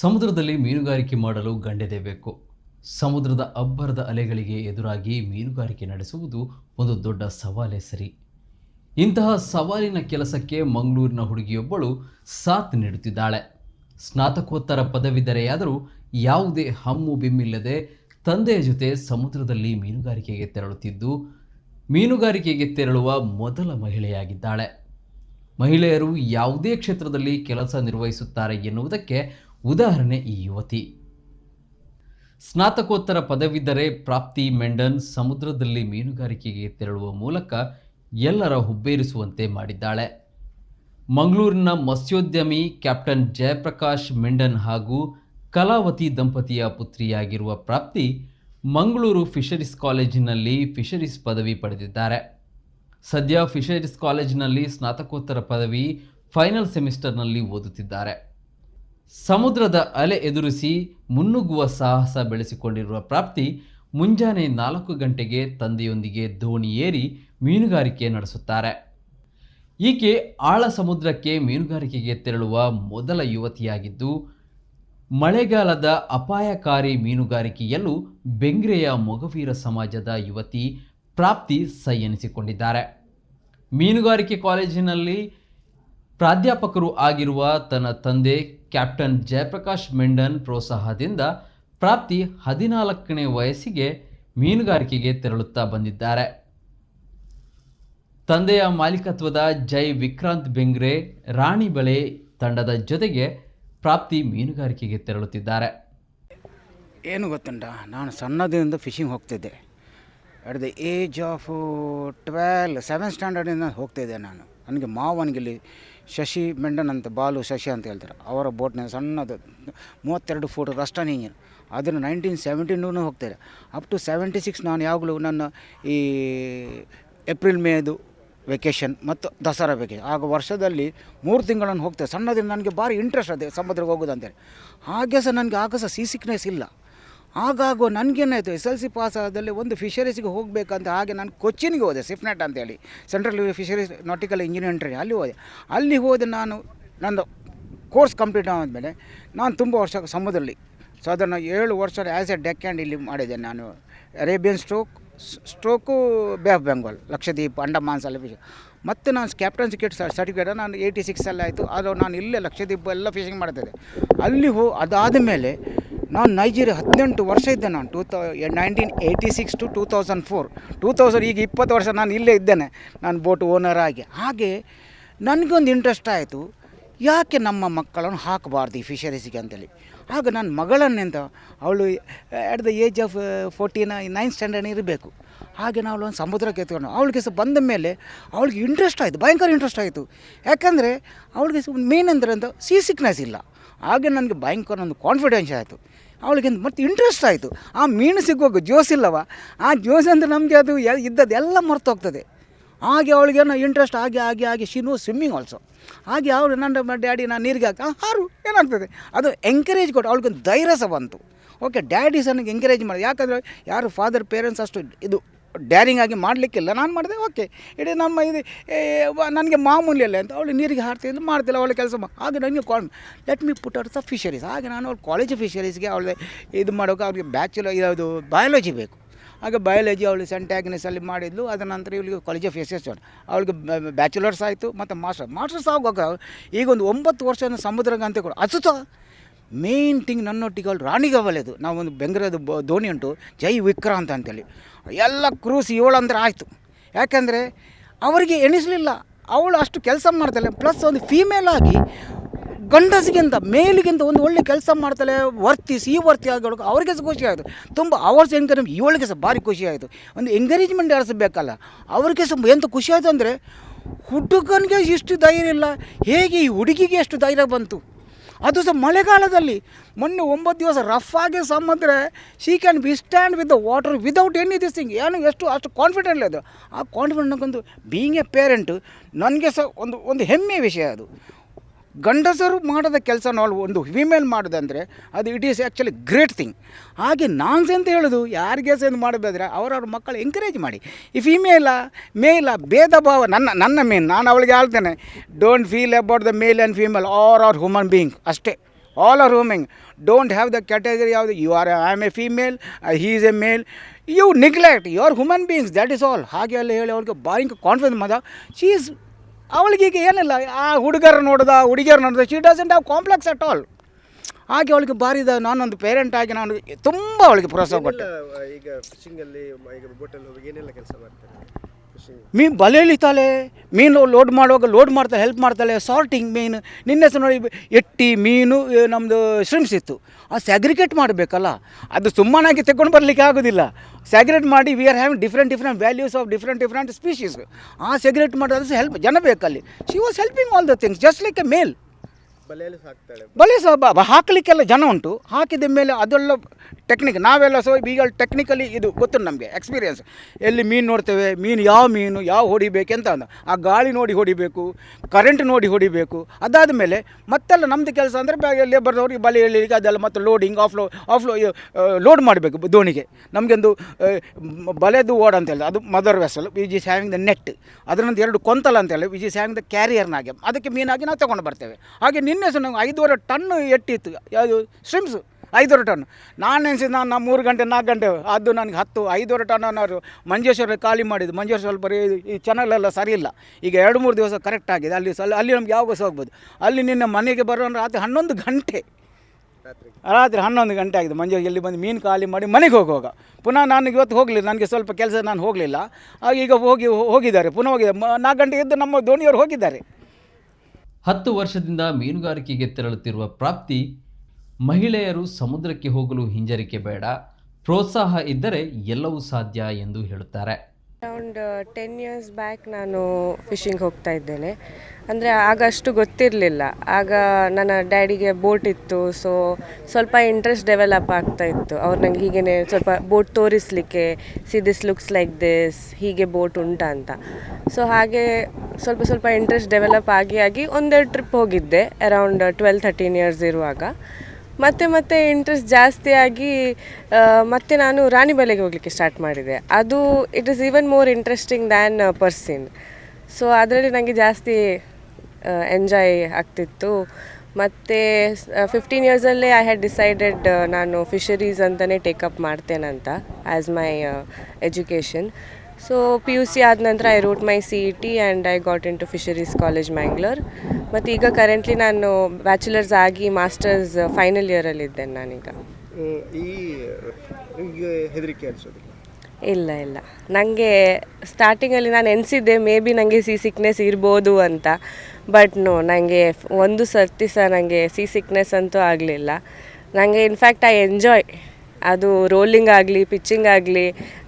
ಸಮುದ್ರದಲ್ಲಿ ಮೀನುಗಾರಿಕೆ ಮಾಡಲು ಗಂಡೆದೇ ಬೇಕು. ಸಮುದ್ರದ ಅಬ್ಬರದ ಅಲೆಗಳಿಗೆ ಎದುರಾಗಿ ಮೀನುಗಾರಿಕೆ ನಡೆಸುವುದು ಒಂದು ದೊಡ್ಡ ಸವಾಲೇ ಸರಿ. ಇಂತಹ ಸವಾಲಿನ ಕೆಲಸಕ್ಕೆ ಮಂಗಳೂರಿನ ಹುಡುಗಿಯೊಬ್ಬಳು ಸಾಥ್ ನೀಡುತ್ತಿದ್ದಾಳೆ. ಸ್ನಾತಕೋತ್ತರ ಪದವಿದರೆಯಾದರೂ ಯಾವುದೇ ಹಮ್ಮು ಬಿಮ್ಮಿಲ್ಲದೆ ತಂದೆಯ ಜೊತೆ ಸಮುದ್ರದಲ್ಲಿ ಮೀನುಗಾರಿಕೆಗೆ ತೆರಳುತ್ತಿದ್ದು, ಮೀನುಗಾರಿಕೆಗೆ ತೆರಳುವ ಮೊದಲ ಮಹಿಳೆಯಾಗಿದ್ದಾಳೆ. ಮಹಿಳೆಯರು ಯಾವುದೇ ಕ್ಷೇತ್ರದಲ್ಲಿ ಕೆಲಸ ನಿರ್ವಹಿಸುತ್ತಾರೆ ಎನ್ನುವುದಕ್ಕೆ ಉದಾಹರಣೆ ಈ ಯುವತಿ. ಸ್ನಾತಕೋತ್ತರ ಪದವಿದ್ದರೆ ಪ್ರಾಪ್ತಿ ಮೆಂಡನ್ ಸಮುದ್ರದಲ್ಲಿ ಮೀನುಗಾರಿಕೆಗೆ ತೆರಳುವ ಮೂಲಕ ಎಲ್ಲರ ಹುಬ್ಬೇರಿಸುವಂತೆ ಮಾಡಿದ್ದಾಳೆ. ಮಂಗಳೂರಿನ ಮತ್ಸ್ಯೋದ್ಯಮಿ ಕ್ಯಾಪ್ಟನ್ ಜಯಪ್ರಕಾಶ್ ಮೆಂಡನ್ ಹಾಗೂ ಕಲಾವತಿ ದಂಪತಿಯ ಪುತ್ರಿಯಾಗಿರುವ ಪ್ರಾಪ್ತಿ ಮಂಗಳೂರು ಫಿಷರೀಸ್ ಕಾಲೇಜಿನಲ್ಲಿ ಫಿಷರೀಸ್ ಪದವಿ ಪಡೆದಿದ್ದಾರೆ. ಸದ್ಯ ಫಿಷರೀಸ್ ಕಾಲೇಜಿನಲ್ಲಿ ಸ್ನಾತಕೋತ್ತರ ಪದವಿ ಫೈನಲ್ ಸೆಮಿಸ್ಟರ್ನಲ್ಲಿ ಓದುತ್ತಿದ್ದಾರೆ. ಸಮುದ್ರದ ಅಲೆ ಎದುರಿಸಿ ಮುನ್ನುಗ್ಗುವ ಸಾಹಸ ಬೆಳೆಸಿಕೊಂಡಿರುವ ಪ್ರಾಪ್ತಿ ಮುಂಜಾನೆ ನಾಲ್ಕು ಗಂಟೆಗೆ ತಂದೆಯೊಂದಿಗೆ ದೋಣಿ ಏರಿ ಮೀನುಗಾರಿಕೆ ನಡೆಸುತ್ತಾರೆ. ಈಕೆ ಆಳ ಸಮುದ್ರಕ್ಕೆ ಮೀನುಗಾರಿಕೆಗೆ ತೆರಳುವ ಮೊದಲ ಯುವತಿಯಾಗಿದ್ದು, ಮಳೆಗಾಲದ ಅಪಾಯಕಾರಿ ಮೀನುಗಾರಿಕೆಯಲ್ಲೂ ಬೆಂಗ್ರೆಯ ಮೊಗವೀರ ಸಮಾಜದ ಯುವತಿ ಪ್ರಾಪ್ತಿ ಸೈ ಎನಿಸಿಕೊಂಡಿದ್ದಾರೆ. ಮೀನುಗಾರಿಕೆ ಕಾಲೇಜಿನಲ್ಲಿ ಪ್ರಾಧ್ಯಾಪಕರು ಆಗಿರುವ ತನ್ನ ತಂದೆ ಕ್ಯಾಪ್ಟನ್ ಜಯಪ್ರಕಾಶ್ ಮೆಂಡನ್ ಪ್ರೋತ್ಸಾಹದಿಂದ ಪ್ರಾಪ್ತಿ ಹದಿನಾಲ್ಕನೇ ವಯಸ್ಸಿಗೆ ಮೀನುಗಾರಿಕೆಗೆ ತೆರಳುತ್ತಾ ಬಂದಿದ್ದಾರೆ. ತಂದೆಯ ಮಾಲೀಕತ್ವದ ಜೈ ವಿಕ್ರಾಂತ್ ಬೆಂಗ್ರೆ, ರಾಣಿ ಬಳೆ ತಂಡದ ಜೊತೆಗೆ ಪ್ರಾಪ್ತಿ ಮೀನುಗಾರಿಕೆಗೆ ತೆರಳುತ್ತಿದ್ದಾರೆ. ಏನು ಗೊತ್ತುಂಟ, ನಾನು ಸಣ್ಣದಿಂದ ಫಿಶಿಂಗ್ ಹೋಗ್ತಿದ್ದೆ. At the age of twelve seven ಸ್ಟ್ಯಾಂಡರ್ಡಿಂದ ಹೋಗ್ತಿದ್ದೆ ನಾನು. ನನಗೆ ಮಾವನಿಗೆಲ್ಲಿ ಶಶಿ ಮೆಂಡನ್ ಅಂತ, ಬಾಲು ಶಶಿ ಅಂತ ಹೇಳ್ತಾರೆ. ಅವರ ಬೋಟ್ನ ಸಣ್ಣದು ಮೂವತ್ತೆರಡು ಫೂಟ್ ರಷ್ಟ ಇಂಜಿನ್ ಅದನ್ನು ನೈನ್ಟೀನ್ ಸೆವೆಂಟೀನೂ ಹೋಗ್ತಾರೆ. ಅಪ್ ಟು ಸೆವೆಂಟಿ ಸಿಕ್ಸ್ ನಾನು ಯಾವಾಗಲೂ ನನ್ನ ಈ ಏಪ್ರಿಲ್ ಮೇದು ವೆಕೇಷನ್ ಮತ್ತು ದಸರಾ ವೆಕೇಷನ್ ಆಗ ವರ್ಷದಲ್ಲಿ ಮೂರು ತಿಂಗಳನ್ನು ಹೋಗ್ತೇವೆ. ಸಣ್ಣದಿಂದ ನನಗೆ ಭಾರಿ ಇಂಟ್ರೆಸ್ಟ್ ಅದೇ, ಸಮುದ್ರಕ್ಕೆ ಹೋಗೋದು ಅಂತೇಳಿ ಹಾಗೆ ಸಹ ನನಗೆ ಆಗ ಸಹ ಸಿಕ್ನೆಸ್ ಇಲ್ಲ. ಆಗಾಗೋ ನನಗೇನಾಯಿತು ಎಸ್ ಎಲ್ ಸಿ ಪಾಸ್ ಆದಲ್ಲಿ ಒಂದು ಫಿಶರೀಸ್ಗೆ ಹೋಗಬೇಕಂತ ಹಾಗೆ ನಾನು ಕೊಚ್ಚಿನ್ಗೆ ಹೋದೆ, ಸಿಫ್ನೆಟ್ ಅಂತೇಳಿ. ಸೆಂಟ್ರಲ್ ಫಿಷರೀಸ್ ನಾಟಿಕಲ್ ಇಂಜಿನಿಯರಿಂಗ್ ಅಲ್ಲಿ ಹೋದೆ. ಅಲ್ಲಿ ಹೋದೆ ನಾನು, ನಂದು ಕೋರ್ಸ್ ಕಂಪ್ಲೀಟ್ ಆದಮೇಲೆ ನಾನು ತುಂಬ ವರ್ಷ ಸಮುದ್ರದಲ್ಲಿ ಸಾಧಾರಣ ಏಳು ವರ್ಷ ಆ್ಯಸ್ ಎ ಡೆಕ್ ಆ್ಯಂಡ್ ಇಲ್ಲಿ ಮಾಡಿದೆ ನಾನು. Arabian stroke stroke bay of Bengal, Lakshadweep ಅಲ್ಲಿ ಫಿಶ್ ಮತ್ತು ನಾನು ಕ್ಯಾಪ್ಟನ್ ಸಿಕೆಟ್ ಸರ್ಟಿಫಿಕೇಟ್, ನಾನು ಏಯ್ಟಿ ಸಿಕ್ಸಲ್ಲಿ ಆಯಿತು. ಅದು ನಾನು ಇಲ್ಲೇ ಲಕ್ಷದ್ವೀಪ ಎಲ್ಲ ಫಿಶಿಂಗ್ ಮಾಡ್ತಿದ್ದೆ. ಅಲ್ಲಿ ಹೋ ಅದಾದ ಮೇಲೆ ನಾನು ನೈಜೀರಿಯಾ ಹದಿನೆಂಟು ವರ್ಷ ಇದ್ದೆ ನಾನು two thou nineteen eighty six to two thousand four two thousand ಈಗ ಇಪ್ಪತ್ತು ವರ್ಷ ನಾನು ಇಲ್ಲೇ ಇದ್ದೇನೆ, ನಾನು ಬೋಟ್ ಓನರ್ ಆಗಿ. ಹಾಗೆ ನನಗೊಂದು ಇಂಟ್ರೆಸ್ಟ್ ಆಯಿತು. ಯಾಕೆ ನಮ್ಮ ಮಕ್ಕಳನ್ನು ಹಾಕಬಾರ್ದು ಈ ಫಿಷರೀಸಿಗೆ ಅಂತೇಳಿ. ಆಗ ನನ್ನ ಮಗಳನ್ನೆಂತ ಅವಳು at the age of fourteen nine standard ಇರಬೇಕು. ಹಾಗೆ ನಾವು ಒಂದು ಸಮುದ್ರಕ್ಕೆ ಎತ್ಕೊಂಡು, ಅವಳಿಗೆ ಸಹ ಬಂದ ಮೇಲೆ ಅವಳಿಗೆ ಇಂಟ್ರೆಸ್ಟ್ ಆಯಿತು, ಭಯಂಕರ ಇಂಟ್ರೆಸ್ಟ್ ಆಯಿತು. ಯಾಕಂದರೆ ಅವಳಿಗೆ ಮೇನ್ ಅಂದರೆ ಅಂತ ಸಿ ಸಿಕ್ನೆಸ್ ಇಲ್ಲ. ಹಾಗೆ ನನಗೆ ಭಯಂಕರ ಒಂದು ಕಾನ್ಫಿಡೆನ್ಸ್ ಆಯಿತು. ಅವಳಿಗೆ ಮತ್ತು ಇಂಟ್ರೆಸ್ಟ್ ಆಯಿತು. ಆ ಮೀನು ಸಿಗುವಾಗ ಇಲ್ಲವ ಆ ಜೋಸ್ ಅಂದರೆ ನಮಗೆ ಅದು ಇದ್ದದ್ದೆಲ್ಲ ಮರ್ತೋಗ್ತದೆ ಹಾಗೆ ಅವಳಿಗೇನೋ ಇಂಟ್ರೆಸ್ಟ್ ಆಗಿ ಆಗಿ ಆಗಿ ಶಿನು ಸ್ವಿಮ್ಮಿಂಗ್ ಆಲ್ಸೋ ಹಾಗೆ ಅವಳು ನನ್ನ ಡ್ಯಾಡಿ ನಾನು ನೀರಿಗೆ ಹಾಕಿ "ಆ, ಹಾರು ಏನಾಗ್ತದೆ? ಅದು ಎಂಕರೇಜ್ ಕೊಟ್ಟು ಅವಳಿಗೊಂದು ಧೈರ್ಯ ಸಹ ಬಂತು. ಓಕೆ ಡ್ಯಾಡಿ ಸಹ ನನಗೆ ಎಂಕರೇಜ್ ಮಾಡಿದೆ. ಯಾಕಂದರೆ ಯಾರು ಫಾದರ್ ಪೇರೆಂಟ್ಸ್ ಅಷ್ಟು ಇದು ಡ್ಯಾರಿಂಗ್ ಆಗಿ ಮಾಡಲಿಕ್ಕಿಲ್ಲ. ನಾನು ಮಾಡಿದೆ ಓಕೆ ಇಡೀ ನಮ್ಮ ಇದು ನನಗೆ ಮಾಮೂಲಿ ಅಲ್ಲ ಅಂತ. ಅವಳು ನೀರಿಗೆ ಹಾರ್ತಿದ್ದು ಮಾಡ್ತಿಲ್ಲ, ಅವಳು ಕೆಲಸ ಹಾಗೆ ನನಗೆ call let me put out the fisheries ಹಾಗೆ ನಾನು ಅವ್ಳು ಕಾಲೇಜ್ ಫಿಶರೀಸ್ಗೆ ಅವಳು ಇದು ಮಾಡೋಕೆ ಅವ್ರಿಗೆ ಬ್ಯಾಚುಲರ್ ಇದು ಬಯಾಲಜಿ ಬೇಕು. ಆಗ ಬಯಾಲಜಿ ಅವಳು ಸೆಂಟ್ ಆಗ್ನೆಸ್ಸಲ್ಲಿ ಮಾಡಿದ್ಲು. ಅದರ ನಂತರ ಇವಳಿಗೆ ಕಾಲೇಜ್ ಆಫ್ ಎಸ್ ಅವಳಿಗೆ ಬ್ಯಾಚುಲರ್ಸ್ ಆಯಿತು, ಮತ್ತು ಮಾಸ್ಟರ್ ಮಾಸ್ಟರ್ಸ್ ಆಗುವಾಗ ಈಗ ಒಂದು ಒಂಬತ್ತು ವರ್ಷ ಸಮುದ್ರಗಂತೆ ಕೂಡ. ಸಹ ಮೇನ್ ಥಿಂಗ್ ನನ್ನೊಟ್ಟಿಗೆ ಅವಳು ರಾಣಿಗವಲೆದು ನಾವು ಒಂದು ಬೆಂಗ್ರದ ಬ ದೋಣಿ ಉಂಟು, ಜೈ ವಿಕ್ರಾಂತ್ ಅಂತೇಳಿ. ಎಲ್ಲ ಕ್ರೂಸ್ ಏಳು ಅಂದರೆ ಆಯಿತು. ಯಾಕೆಂದರೆ ಅವರಿಗೆ ಎಣಿಸಲಿಲ್ಲ. ಅವಳು ಅಷ್ಟು ಕೆಲಸ ಮಾಡ್ತಾಳೆ. ಪ್ಲಸ್ ಒಂದು ಫೀಮೇಲ್ ಆಗಿ ಗಂಡಸಿಗಿಂತ ಮೇಲಿಗಿಂತ ಒಂದು ಒಳ್ಳೆ ಕೆಲಸ ಮಾಡ್ತಾಳೆ. ವರ್ತಿಸಿ ಈ ವರ್ತಿ ಆಗೋಳು ಅವ್ರಿಗೆ ಸಹ ಖುಷಿ ಆಯಿತು. ತುಂಬ ಅವರ್ಸ್ ಎಂಕರೇಜ್ ಇವಳಿಗೆ ಸಹ ಭಾರಿ ಖುಷಿ ಆಯಿತು. ಒಂದು ಎಂಕರೇಜ್ಮೆಂಟ್ ಆಡಿಸಬೇಕಲ್ಲ ಅವ್ರಿಗೆ ಸಹ ಎಂತ ಖುಷಿ ಆಯಿತು ಅಂದರೆ ಹುಡುಗನಿಗೆ ಇಷ್ಟು ಧೈರ್ಯ ಇಲ್ಲ. ಹೇಗೆ ಈ ಹುಡುಗಿಗೆ ಎಷ್ಟು ಧೈರ್ಯ ಬಂತು? ಅದು ಸಹ ಮಳೆಗಾಲದಲ್ಲಿ. ಮೊನ್ನೆ ಒಂಬತ್ತು ದಿವಸ ರಫ್ ಆಗಿ ಸಮುದ್ರ she can be stand with the water without any this thing ಏನು ಎಷ್ಟು ಅಷ್ಟು ಕಾನ್ಫಿಡೆಂಟ್ ಅದು. ಆ ಕಾನ್ಫಿಡೆಂಟ್ ನನಗೊಂದು ಬೀಯಿಂಗ್ ಎ ಪೇರೆಂಟು ನನಗೆ ಸಹ ಒಂದು ಒಂದು ಹೆಮ್ಮೆಯ ವಿಷಯ ಅದು. ಗಂಡಸರು ಮಾಡದ ಕೆಲಸ ನಾವು ಒಂದು ವಿಮೇಲ್ ಮಾಡೋದಂದರೆ ಅದು it is actually great thing ಹಾಗೆ ನಾನ್ಸ್ ಅಂತ ಹೇಳೋದು ಯಾರಿಗೆ ಸೇಂದು ಮಾಡಬೇಕಾದ್ರೆ ಅವರವ್ರ ಮಕ್ಕಳು ಎಂಕರೇಜ್ ಮಾಡಿ. ಈ ಫಿಮೇಲ ಮೇಲ ಭೇದ ಭಾವ ನನ್ನ ನನ್ನ ಮೇನ್, ನಾನು ಅವಳಿಗೆ ಹೇಳ್ತೇನೆ don't feel about the male and female are are human being ಅಷ್ಟೇ. All are human don't have the category ಯಾವುದು you are I am a female he is a male you neglect you are human beings that is all ಹಾಗೆ ಅಲ್ಲಿ ಹೇಳಿ ಅವ್ರಿಗೆ buying confidence ಮದ she is ಅವಳಿಗೀಗ ಏನಿಲ್ಲ ಆ ಹುಡುಗರು ನೋಡ್ದ ಹುಡುಗಿಯರು ನೋಡಿದ she doesn't have complex at all ಹಾಗೆ ಅವಳಿಗೆ ಭಾರಿ ಇದ ನಾನೊಂದು ಪೇರೆಂಟ್ ಆಗಿ ನಾನು ತುಂಬ ಅವಳಿಗೆ ಪ್ರೋತ್ಸಾಹ ಕೊಟ್ಟೆ. ಈಗ ಫಿಶಿಂಗ್ ಅಲ್ಲಿ ಈಗ ಹೋಗಿ ಏನೆಲ್ಲ ಕೆಲಸ ಮಾಡ್ತಾರೆ? ಮೀನು ಬಲೆ ಎಳಿತಾಳೆ, ಮೀನು ಲೋಡ್ ಮಾಡುವಾಗ ಲೋಡ್ ಮಾಡ್ತಾಳೆ ಹೆಲ್ಪ್ ಮಾಡ್ತಾಳೆ ಸಾರ್ಟಿಂಗ್ ಮೀನು. ನಿನ್ನೆ ಸಹ ನೋಡಿ, ಎಟ್ಟಿ ಮೀನು ನಮ್ಮದು ಶ್ರಿಮ್ಸ್ ಇತ್ತು. ಆ ಸ್ಯಾಗ್ರಿಗೇಟ್ ಮಾಡಬೇಕಲ್ಲ, ಅದು ಸುಮ್ಮನಾಗಿ ತೆಗೊಂಡು ಬರಲಿಕ್ಕೆ ಆಗೋದಿಲ್ಲ. ಸ್ಯಾಗ್ರೇಟ್ ಮಾಡಿ we are having different different values of different different species ಆ ಸ್ಯಾಗ್ರೇಟ್ ಮಾಡೋದು ಹೆಲ್ಪ್ ಜನ ಬೇಕಲ್ಲಿ. She was helping all the things just like a male ಬಲೆ ಸಹ ಹಾಕಲಿಕ್ಕೆಲ್ಲ ಜನ ಉಂಟು. ಹಾಕಿದ ಮೇಲೆ ಅದೆಲ್ಲ ಟೆಕ್ನಿಕ್ ನಾವೆಲ್ಲ ಸೊ ಈಗ ಟೆಕ್ನಿಕಲಿ ಇದು ಗೊತ್ತು ನಮಗೆ ಎಕ್ಸ್ಪೀರಿಯನ್ಸ್ ಎಲ್ಲಿ ಮೀನು ನೋಡ್ತೇವೆ, ಮೀನು ಯಾವ ಮೀನು, ಯಾವ ಹೊಡಿಬೇಕೆಂತ ಅಂದ. ಆ ಗಾಳಿ ನೋಡಿ ಹೊಡಿಬೇಕು ಕರೆಂಟ್ ನೋಡಿ ಹೊಡಿಬೇಕು. ಅದಾದ ಮೇಲೆ ಮತ್ತೆಲ್ಲ ನಮ್ಮದು ಕೆಲಸ ಅಂದರೆ ಲೇಬರ್ದವ್ರಿಗೆ ಬಲೆ ಎಳಿಲಿಕ್ಕೆ ಅದೆಲ್ಲ ಮತ್ತೆ ಲೋಡಿಂಗ್ ಆಫ್ಲೋ ಆಫ್ಲೋ ಲೋಡ್ ಮಾಡಬೇಕು ದೋಣಿಗೆ. ನಮಗೊಂದು ಬಲೆದು ಓಡ್ ಅಂತ ಅದು mother vessel V G having the net ಅದರಿಂದ ಎರಡು ಕೊಂತಲ ಅಂತ ಹೇಳಿ ವಿ ಈಸ್ ಹ್ಯಾವಿಂಗ್ ದ ಕ್ಯಾರಿಯರ್ನಾಗೆ ಅದಕ್ಕೆ ಮೀನಾಗಿ ನಾವು ತೊಗೊಂಡು ಬರ್ತೇವೆ. ಹಾಗೆ ನಿನ್ನೆ ಸಹ ನಾವು ಐದೂವರೆ ಟನ್ನು ಎಟ್ಟಿತ್ತು. ಯಾವುದು? ಸ್ಟ್ರಿಮ್ಸು ಐದೂವರೆ ಟನ್. ನಾನು ಎನಿಸಿದ ನಾನು ನಾ ಮೂರು ಗಂಟೆ ನಾಲ್ಕು ಗಂಟೆ. ಅದು ನನಗೆ ಹತ್ತು ಐದೂವರೆ ಟನ್ ಅನ್ನೋರು ಮಂಜೇಶ್ವರ ಖಾಲಿ ಮಾಡಿದ್ದು. ಮಂಜೇಶ್ವರ ಸ್ವಲ್ಪ ಈ- ಚಾನಲೆಲ್ಲ ಸರಿ ಇಲ್ಲ. ಈಗ ಎರಡು ಮೂರು ದಿವಸ ಕರೆಕ್ಟ್ ಆಗಿದೆ. ಅಲ್ಲಿ ಸಲ ಅಲ್ಲಿ ನಮ್ಗೆ ಯಾವಾಗ ಸಹ ಹೋಗ್ಬೋದು. ಅಲ್ಲಿ ನಿನ್ನೆ ಮನೆಗೆ ಬರೋ ರಾತ್ರಿ ಹನ್ನೊಂದು ಗಂಟೆ. ರಾತ್ರಿ. ಹನ್ನೊಂದು ಗಂಟೆ ಆಗಿದೆ. ಮಂಜು ಎಲ್ಲಿ ಬಂದು ಮೀನು ಖಾಲಿ ಮಾಡಿ ಮನೆಗೆ ಹೋಗುವಾಗ ಪುನಃ ನಾನು ಇವತ್ತು ಹೋಗಲಿಲ್ಲ. ನನಗೆ ಸ್ವಲ್ಪ ಕೆಲಸ ನಾನು ಹೋಗಲಿಲ್ಲ. ಆಗ ಈಗ ಹೋಗಿ ಹೋಗಿದ್ದಾರೆ. ಪುನಃ ಹೋಗಿದ್ದಾರೆ. ನಾಲ್ಕು ಗಂಟೆ ಎದ್ದು ನಮ್ಮ ದೋಣಿಯವರು ಹೋಗಿದ್ದಾರೆ. ಹತ್ತು ವರ್ಷದಿಂದ ಮೀನುಗಾರಿಕೆಗೆ ತೆರಳುತ್ತಿರುವ ಪ್ರಾಪ್ತಿ, ಮಹಿಳೆಯರು ಸಮುದ್ರಕ್ಕೆ ಹೋಗಲು ಹಿಂಜರಿಕೆ ಬೇಡ, ಪ್ರೋತ್ಸಾಹ ಇದ್ದರೆ ಎಲ್ಲವೂ ಸಾಧ್ಯ ಎಂದು ಹೇಳುತ್ತಾರೆ. ಅರೌಂಡ್ ಟೆನ್ ಇಯರ್ಸ್ ಬ್ಯಾಕ್ ನಾನು ಫಿಶಿಂಗ್ ಹೋಗ್ತಾ ಇದ್ದೇನೆ. ಅಂದರೆ ಆಗ ಅಷ್ಟು ಗೊತ್ತಿರಲಿಲ್ಲ. ಆಗ ನನ್ನ ಡ್ಯಾಡಿಗೆ ಬೋಟ್ ಇತ್ತು ಸೊ ಸ್ವಲ್ಪ ಇಂಟ್ರೆಸ್ಟ್ ಡೆವಲಪ್ ಆಗ್ತಾ ಇತ್ತು. ಅವ್ರು ನನಗೆ ಹೀಗೇ ಸ್ವಲ್ಪ boat ತೋರಿಸಲಿಕ್ಕೆ see this looks like this ಹೀಗೆ ಬೋಟ್ ಉಂಟಾ ಅಂತ. ಸೊ ಹಾಗೆ ಸ್ವಲ್ಪ ಸ್ವಲ್ಪ ಇಂಟ್ರೆಸ್ಟ್ ಡೆವಲಪ್ ಆಗಿ ಆಗಿ ಒಂದೆರಡು ಟ್ರಿಪ್ ಹೋಗಿದ್ದೆ ಅರೌಂಡ್ ಟ್ವೆಲ್ ಥರ್ಟೀನ್ ಇಯರ್ಸ್ ಇರುವಾಗ. ಮತ್ತೆ ಮತ್ತೆ ಇಂಟ್ರೆಸ್ಟ್ ಜಾಸ್ತಿ ಆಗಿ ಮತ್ತೆ ನಾನು ರಾಣಿಬೆಲೆಗೆ ಹೋಗ್ಲಿಕ್ಕೆ ಸ್ಟಾರ್ಟ್ ಮಾಡಿದೆ. ಅದು it is even more interesting than purse seine so ಅದರಲ್ಲಿ ನನಗೆ ಜಾಸ್ತಿ ಎಂಜಾಯ್ ಆಗ್ತಿತ್ತು. ಮತ್ತು ಫಿಫ್ಟೀನ್ ಇಯರ್ಸಲ್ಲೇ ಐ ಹ್ಯಾಡ್ ಡಿಸೈಡೆಡ್ ನಾನು ಫಿಶರೀಸ್ ಅಂತಲೇ take up ಮಾಡ್ತೇನಂತ as my education so P U C ಆದ ನಂತರ I wrote my C E T and I got into fisheries college Mangalore ಮತ್ತು ಈಗ ಕರೆಂಟ್ಲಿ ನಾನು ಬ್ಯಾಚುಲರ್ಸ್ ಆಗಿ ಮಾಸ್ಟರ್ಸ್ ಫೈನಲ್ ಇಯರಲ್ಲಿದ್ದೇನೆ ನಾನೀಗ. ಈ ಹೆದರಿಕೆ ಅನಿಸೋದಿಲ್ಲ? ಇಲ್ಲ ಇಲ್ಲ. ನನಗೆ ಸ್ಟಾರ್ಟಿಂಗಲ್ಲಿ ನಾನು ಎನಿಸಿದ್ದೆ ಮೇ ಬಿ ನನಗೆ ಸಿ ಸಿಕ್ನೆಸ್ ಇರ್ಬೋದು ಅಂತ. ಬಟ್ ನೋ ನನಗೆ ಒಂದು ಸರ್ತಿ ಸಹ ನನಗೆ ಸಿ ಸಿಕ್ನೆಸ್ ಅಂತೂ ಆಗಲಿಲ್ಲ. ನನಗೆ ಇನ್ಫ್ಯಾಕ್ಟ್ ಐ ಎಂಜಾಯ್ ಅದು ರೋಲಿಂಗ್ ಆಗಲಿ ಪಿಚ್ಚಿಂಗ್ ಆಗಲಿ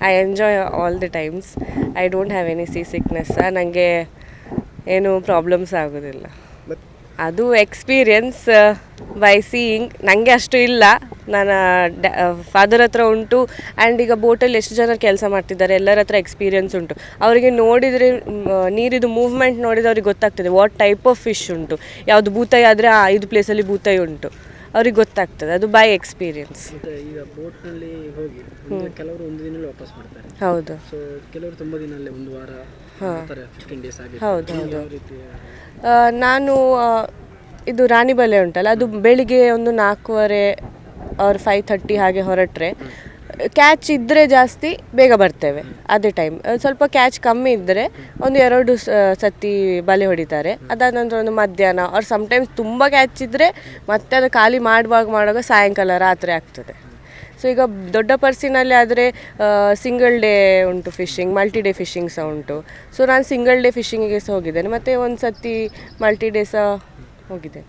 I enjoy all the times I don't have any sea sickness ನನಗೆ ಏನು ಪ್ರಾಬ್ಲಮ್ಸ್ ಆಗೋದಿಲ್ಲ. ಅದು ಎಕ್ಸ್ಪೀರಿಯನ್ಸ್ ಬೈ ಸೀಯಿಂಗ್ ನನಗೆ ಅಷ್ಟು ಇಲ್ಲ. ನನ್ನ ಫಾದರ್ ಹತ್ರ ಉಂಟು. ಆ್ಯಂಡ್ ಈಗ ಬೋಟಲ್ಲಿ ಎಷ್ಟು ಜನ ಕೆಲಸ ಮಾಡ್ತಿದ್ದಾರೆ ಎಲ್ಲರ ಹತ್ರ ಎಕ್ಸ್ಪೀರಿಯನ್ಸ್ ಉಂಟು. ಅವರಿಗೆ ನೋಡಿದರೆ ನೀರಿದು ಮೂವ್ಮೆಂಟ್ ನೋಡಿದರೆ ಅವ್ರಿಗೆ ಗೊತ್ತಾಗ್ತದೆ ವಾಟ್ ಟೈಪ್ ಆಫ್ ಫಿಶ್ ಉಂಟು. ಯಾವುದು ಬೂತಾಯಿ ಆದರೆ ಆ ಐದು ಪ್ಲೇಸಲ್ಲಿ ಬೂತಾಯಿ ಉಂಟು. ಅವ್ರಿಗೆ ಗೊತ್ತಾಗ್ತದೆ ಅದು ಬೈ ಎಕ್ಸ್ಪೀರಿಯನ್ಸ್ ಮತ್ತು ಈಗ ಬೋಟ್ನಲ್ಲಿ ಹೋಗಿ ಕೆಲವರು ಒಂದು ದಿನದಲ್ಲಿ ವಾಪಸ್ ಮಾಡ್ತಾರೆ ಹೌದು. ಸೊ ಕೆಲವರು ತುಂಬ ದಿನ ಅಲ್ಲೇ ಒಂದು ವಾರ ಬರ್ತಾರೆ ಫಿಫ್ಟೀನ್ ಡೇಸ್ ಆಗಿ ಹೌದು ಹೌದು. ಯಾವ ರೀತಿ ಆ, ನಾನು ಆ, ಇದು ರಾಣಿಬಲೆ ಉಂಟಲ್ಲ ಅದು ಬೆಳಿಗ್ಗೆ ಒಂದು ನಾಲ್ಕೂವರೆ ಅವ್ರ ಫೈವ್ ಥರ್ಟಿ ಹಾಗೆ ಹೊರಟ್ರೆ ಕ್ಯಾಚ್ ಇದ್ದರೆ ಜಾಸ್ತಿ ಬೇಗ ಬರ್ತೇವೆ ಅದೇ ಟೈಮ್ ಸ್ವಲ್ಪ ಕ್ಯಾಚ್ ಕಮ್ಮಿ ಇದ್ದರೆ ಒಂದು ಎರಡು ಸತಿ ಬಲೆ ಹೊಡಿತಾರೆ. ಅದಾದ ನಂತರ ಒಂದು ಮಧ್ಯಾಹ್ನ ಅವ್ರು ಸಮಟೈಮ್ಸ್ ತುಂಬ ಕ್ಯಾಚ್ ಇದ್ದರೆ ಮತ್ತೆ ಅದು ಖಾಲಿ ಮಾಡುವಾಗ ಮಾಡುವಾಗ ಸಾಯಂಕಾಲ ರಾತ್ರಿ ಆಗ್ತದೆ. ಸೊ ಈಗ ದೊಡ್ಡ ಪರ್ಸಿನಲ್ಲಿ ಆದರೆ ಸಿಂಗಲ್ ಡೇ ಉಂಟು ಫಿಶಿಂಗ್ ಮಲ್ಟಿ ಡೇ ಫಿಶಿಂಗ್ ಸಹ ಉಂಟು. ಸೊ ನಾನು ಸಿಂಗಲ್ ಡೇ ಫಿಶಿಂಗಿಗೆ ಸಹ ಹೋಗಿದ್ದೇನೆ. ಮತ್ತು ಒಂದು ಸತಿ ಮಲ್ಟಿ ಡೇ ಸಹ ಹೋಗಿದ್ದೇನೆ.